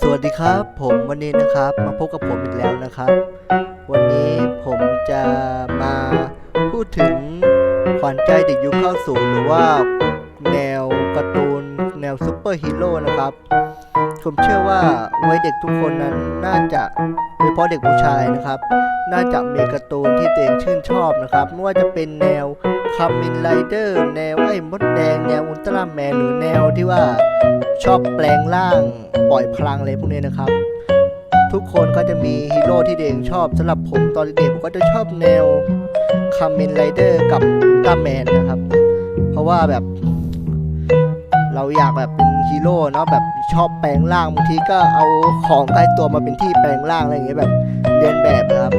สวัสดีครับ ผมวันนี้นะครับมาพบกับผมอีกแล้วนะครับ วันนี้ผมจะมาพูดถึงขวัญใจเด็กยุคเข้าสู่หรือว่าแนวการ์ตูนแนวซูเปอร์ฮีโร่นะครับ ผมเชื่อว่าวัยเด็กทุกคนนั้นน่าจะโดยเฉพาะเด็กผู้ชายนะครับ น่าจะมีการ์ตูนที่ตัวเองชื่นชอบนะครับไม่ว่าจะเป็นแนวคามินไรเดอร์แนวไอ้มดแดงแนวอุลตร้าแมนหรือแนวที่ว่า ชอบแปลงร่างปล่อยพลังอะไรพวกนี้นะครับ ทุกคนก็จะมีฮีโร่ที่ตัวเองชอบสำหรับผมตอนเด็กผมก็จะชอบแนวคามินไรเดอร์กับอุลตร้าแมนนะครับ เพราะว่าแบบเราอยากแบบเป็นฮีโร่เนาะแบบชอบแปลงร่างบางทีก็เอาของใกล้ตัวมาเป็นที่แปลงร่างอะไรอย่างเงี้ยแบบเรียนแบบนะครับ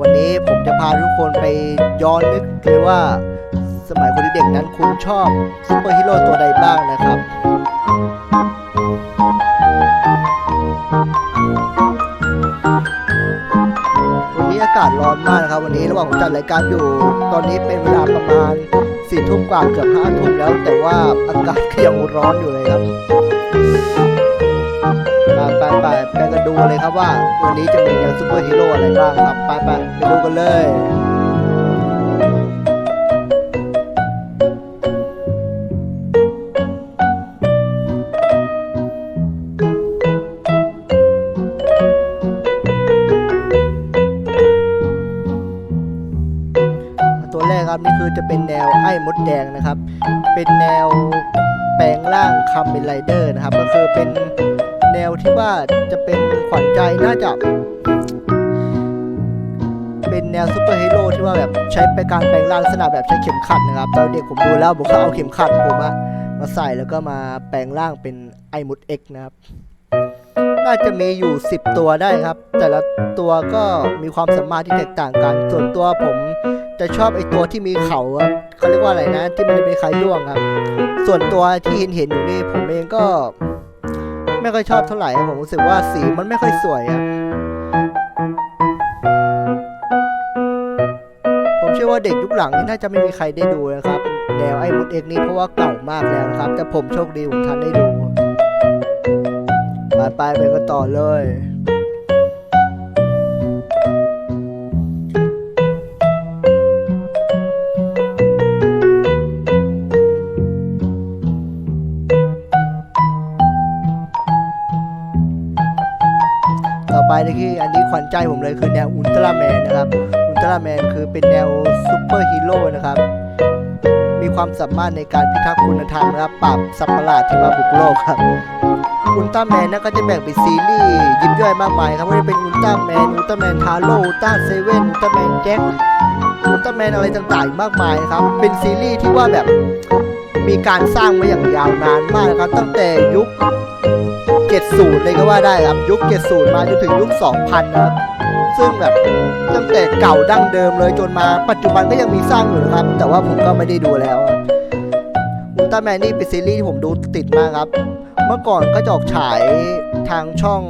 วันนี้ผมจะพาทุกคนไปย้อนนึกเลยว่าสมัยคนเด็กนั้นคุณชอบซูเปอร์ฮีโร่ตัวใดบ้างนะครับ มากนะครับวันนี้ระหว่างผมจัดรายการอยู่ ตอนนี้เป็นเวลาประมาณสี่ทุ่มกว่าเกือบห้าทุ่มแล้ว แต่ว่าอากาศก็ยังร้อนอยู่เลยครับไปไปไปไปกันดูเลยครับว่า วันนี้จะมีแนวซูเปอร์ฮีโร่อะไรบ้างครับไปไปไปดูกันเลย ครับนี่คือจะเป็นแนวไอ้มดแดงนะครับ เป็นแนวแปลงร่างคัมเบนไรเดอร์นะครับ ก็คือเป็นแนวที่ว่าจะเป็นขวัญใจน่าจะ เป็นแนวซูเปอร์ฮีโร่ที่ว่าแบบใช้ไปการแปลงร่างลักษณะแบบใช้เข็มขัดนะครับตอนเด็กผมดูแล้วผมก็เอาเข็มขัดผมอะมาใส่แล้วก็มาแปลงร่างเป็นไอมุดเอ็กนะครับน่าจะมีอยู่ 10 ตัวได้ครับ แต่ละตัวก็มีความสามารถที่แตกต่างกัน ส่วนตัวผม จะชอบไอตัวที่มีเขาครับเขาเรียกว่าอะไรนะ ที่มันเป็นคล้ายด้วงครับ ส่วนตัวที่เห็นเห็นอยู่นี่ผมเองก็ไม่ค่อยชอบเท่าไหร่ผมรู้สึกว่าสีมันไม่ค่อยสวยครับผมเชื่อว่าเด็กยุคหลังนี่น่าจะไม่มีใครได้ดูนะครับแนวไอ้มดเอกนี่เพราะว่าเก่ามากแล้วนะครับ แต่ผมโชคดีผมทันได้ดูไปไปไปกันต่อเลย นะที่อันนี้ขวัญใจผมเลยคือแนวอุลตร้าแมนนะครับ อุลตร้าแมนคือเป็นแนวซูเปอร์ฮีโร่นะครับ มีความสามารถในการพิทักษ์คุณธรรมนะครับปราบสัตว์ประหลาดที่มาบุกโลกครับ อุลตร้าแมนนะก็จะแบ่งเป็นซีรีส์ยิบย่อยมากมายครับไม่ว่าจะเป็นอุลตร้าแมน อุลตร้าแมนทาโร่ อุลตร้าเซเว่น อุลตร้าแมนแจ็ค อุลตร้าแมนอะไรต่างๆ มากมายนะครับ เป็นซีรีส์ที่ว่าแบบมีการสร้างมาอย่างยาวนานมากนะครับตั้งแต่ยุค 70เลยก็ว่าได้ครับยุค70มาจนถึงยุค 2000นะครับซึ่งแบบตั้งแต่เก่าดั้งเดิมเลยจนมาปัจจุบันก็ยังมีสร้างอยู่นะครับ แต่ว่าผมก็ไม่ได้ดูแล้วอุลตร้าแมนนี่เป็นซีรีส์ที่ผมดูติดมากครับ เมื่อก่อนก็จะออกฉายทางช่อง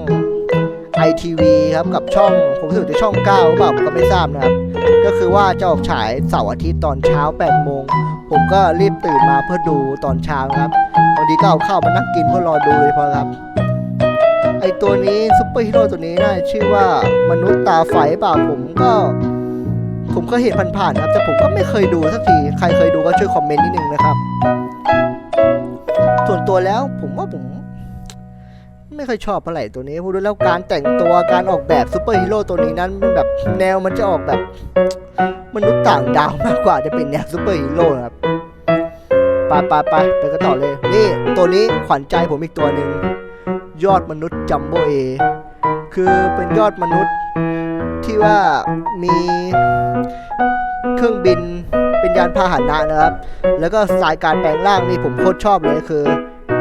ITV ครับกับช่องผมรู้สึกจะช่อง9หรือเปล่าผมก็ไม่ทราบนะครับ ก็คือว่าจะออกฉายเสาร์อาทิตย์ตอนเช้า8โมงผมก็รีบตื่นมาเพื่อดูตอนเช้าครับบางทีก็เอาข้าวมานั่งกินเพื่อรอดูเลยพอครับ ไอตัวนี้ซุปเปอร์ฮีโร่ตัวนี้น่าจะชื่อว่ามนุษย์ตาไฟเปล่าผมก็ ผมก็เห็นผ่านๆครับแต่ผมก็ไม่เคยดูสักที ใครเคยดูก็ช่วยคอมเมนต์นิดนึงนะครับ ส่วนตัวแล้วผมว่าผมไม่ค่อยชอบเท่าไหร่ตัวนี้พูดแล้วการแต่งตัวการออกแบบซูเปอร์ฮีโร่ตัวนี้นั้นมันแบบแนวมันจะออกแบบ มนุษย์ต่างดาวมากกว่าจะเป็นแนวซูเปอร์ฮีโร่ครับไปไปไปไปกันต่อเลย นี่ตัวนี้ขวัญใจผมอีกตัวหนึ่ง ยอดมนุษย์จัมโบเอคือเป็นยอดมนุษย์ที่ว่ามีเครื่องบินเป็นยานพาหนะนะครับ แล้วก็สายการแปลงร่างนี่ผมโคตรชอบเลยคือ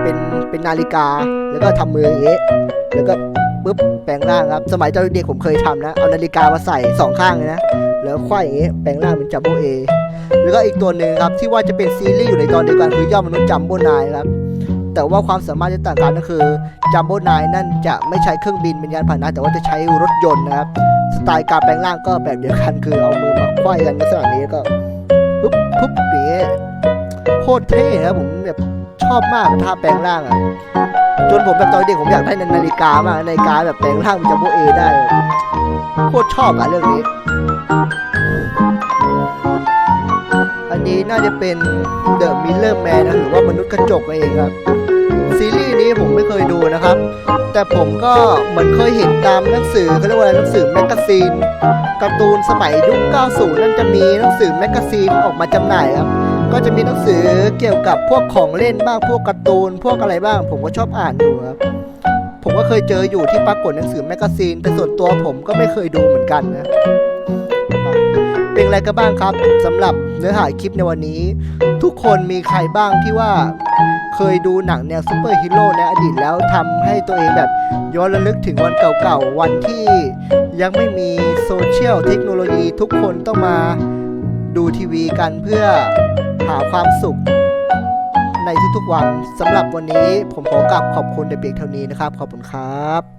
เป็นเป็นนาฬิกาแล้วก็ทำมืออย่างงี้แล้วก็ปุ๊บแปลงร่างครับ สมัยตอนเด็กผมเคยทำนะ เอานาฬิกามาใส่สองข้างเลยนะ แล้วควายอย่างงี้แปลงร่างเป็นจัมโบเอแล้วก็อีกตัวหนึ่งครับที่ว่าจะเป็นซีรีส์อยู่ในตอนเดียวกันคือยอดมนุษย์จัมโบนายครับ แต่ว่าความสามารถที่ต่างกันก็คือจัมโบนายนั่นจะไม่ใช้เครื่องบินเป็นยานพาหนะ แต่ว่าจะใช้รถยนต์นะครับ สไตล์การแปลงร่างก็แบบเดียวกันคือเอามือมาควายกันลักษณะนี้ก็ปุ๊บปุ๊บอย่างเงี้ยโคตรเท่นะครับผมแบบชอบมากท่าแปลงร่างอะจนผมแบบตอนเด็กผมอยากได้นาฬิกามากนาฬิกาแบบแปลงร่างเป็นจัมโบเอได้โคตรชอบอะเรื่องนี้ อันนี้น่าจะเป็น The Miller Man นะหรือว่ามนุษย์กระจกเองครับ นะครับ แต่ผมก็เหมือนเคยเห็นตามหนังสือเขาเรียกว่าหนังสือแมกกาซีนการ์ตูนสมัยยุค 90 นั่นจะมีหนังสือแมกกาซีนออกมาจำหน่ายครับ ก็จะมีหนังสือเกี่ยวกับพวกของเล่นบ้างพวกการ์ตูน พวกอะไรบ้าง ผมก็ชอบอ่านอยู่ครับ ผมก็เคยเจออยู่ที่ปรากฏหนังสือแมกกาซีนแต่ส่วนตัวผมก็ไม่เคยดูเหมือนกันนะ อะไรกันบ้างครับสำหรับเนื้อหาคลิปในวันนี้ ทุกคนมีใครบ้างที่ว่าเคยดูหนังแนวซูเปอร์ฮีโร่ในอดีตแล้วทำให้ตัวเองแบบย้อนระลึกถึงวันเก่าๆ วันที่ยังไม่มีโซเชียลเทคโนโลยีทุกคนต้องมาดูทีวีกันเพื่อหาความสุขในทุกๆวันสำหรับวันนี้ผมขอกลับขอบคุณแต่เพียงเท่านี้นะครับ ขอบคุณครับ